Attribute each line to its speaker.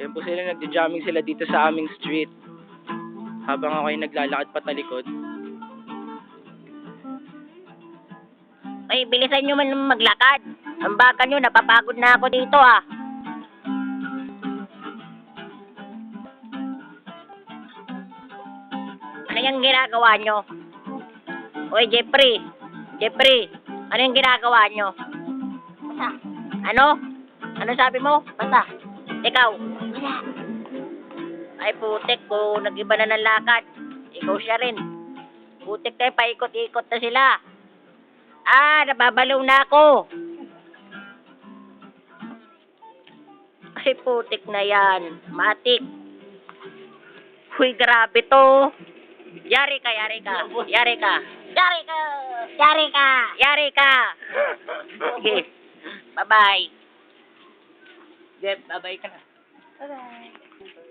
Speaker 1: Yan po sila, nagja-jamming sila dito sa aming street. Habang ako ay naglalakad patalikod.
Speaker 2: Ay, bilisan nyo man maglakad. Ang baka nyo, napapagod na ako dito ah. Ano yung ginagawa nyo? Oy, Jeffrey. Jeffrey, ano yung ginagawa nyo? Basta. Ano? Ano sabi mo? Basta. Ikaw? Wala. Ay, putik ko. Nag-iba na ng lakad. Ikaw siya rin. Putik tayo, paikot-ikot na sila. Ah, nababalaw na ako. Ay, putik na yan. Matik. Huy, grabe to. Yari ka, yari ka. Yari ka. Yari ka. Yari ka. Yari ka. Sige. Bye-bye.
Speaker 1: Jeff, babay ka na.
Speaker 2: Bye-bye.